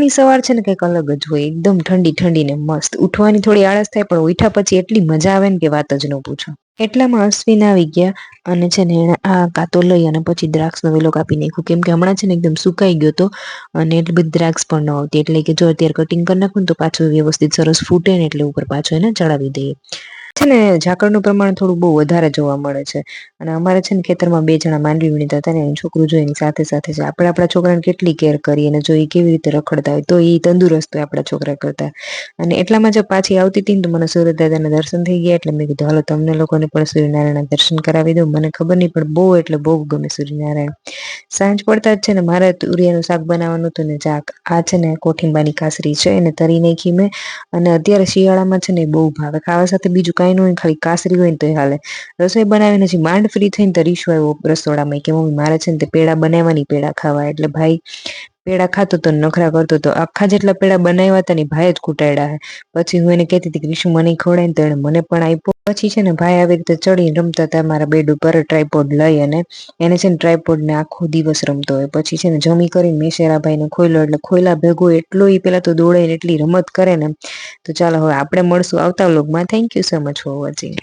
ઉઠવાની સવાર છે ને કંઈક અલગ જ હોય. એકદમ ઠંડી ઠંડી ને મસ્ત. ઉઠવાની થોડી આળસ થાય, પણ ઉઠ્યા પછી એટલી મજા આવે ને કે વાત જ ન પૂછો. એટલામાં અશ્વિન આવી ગયા અને છે ને એણે આ કાતો લઈ અને પછી દ્રાક્ષનો વેલો કાપી નાખ્યું. કેમ કે હમણાં છે ને એકદમ સુકાઈ ગયો હતો અને એટલી બધી દ્રાક્ષ પણ ન આવતી. એટલે કે જો અત્યારે કટિંગ કરી નાખું ને તો પાછું વ્યવસ્થિત સરસ ફૂટે ને એટલે ઉપર પાછો એને ચડાવી દઈએ. છે ને, ઝાકળનું પ્રમાણ થોડું બહુ વધારે જોવા મળે છે. અને અમારે છે ને ખેતરમાં બે જણા માંડવી વીણતા હતા ને, એનું છોકરું જો એની સાથે સાથે છે આપણે આપણા છોકરાને કેટલી કેર કરીએ અને જો એ કેવી રીતે રખડતા હોય, તો એ તંદુરસ્ત હોય આપણા છોકરા કરતા. અને એટલામાં જો પાછી આવતી હતી ને, તો મને સૂર્ય દાદાના દર્શન થઈ ગયા એટલે મેં કીધું, હાલો, તમને લોકોને પણ સૂર્યનારાયણના દર્શન કરાવી દઉં. મને ખબર નહીં, પણ બહુ એટલે બહુ ગમે સૂર્યનારાયણ. સાંજ પડતા જ છે ને, મારે તુરિયાનું શાક બનાવવાનું હતું ને, ઝાક. આ છે ને, કોઠિંબાની કાસરી છે, એને તરી નાખી મેં. અને અત્યારે શિયાળામાં છે ને બહુ ભાવે. ખાવા સાથે બીજું કાંઈ ન હોય ખાલી કાસરી હોય ને તો હાલે. રસોઈ બનાવીને હજી માંડ ફ્રી થઈને તો રીશો આવ્યો રસોડામાં કે મમ્મી, મારે છે ને તે પેડા બનાવવાની, પેડા ખાવા. એટલે ભાઈ પેડા ખાતો તો નખરા કરતો તો આખા જેટલા પેડા બનાવ્યા હતા ને ભાઈ જ કૂટાડ્યા પછી હું એને કહેતી હતી કે મને ખવડાય તો એને મને પણ આપ્યો. પછી છે ને ભાઈ આવી રીતે ચડીને રમતા હતા મારા બેડ ઉપર ટ્રાયપોડ લઈ અને એને છે ને ટ્રાયપોડ ને આખો દિવસ રમતો હોય. પછી છે ને જમી કરીને મેશેરાભાઈ ને ખોઈલો એટલે ખોયલા ભેગો એટલો એ પેલા તો દોડે એટલી રમત કરે ને. તો ચાલો હવે આપણે મળશું આવતા વ્લોગમાં thank you so much for watching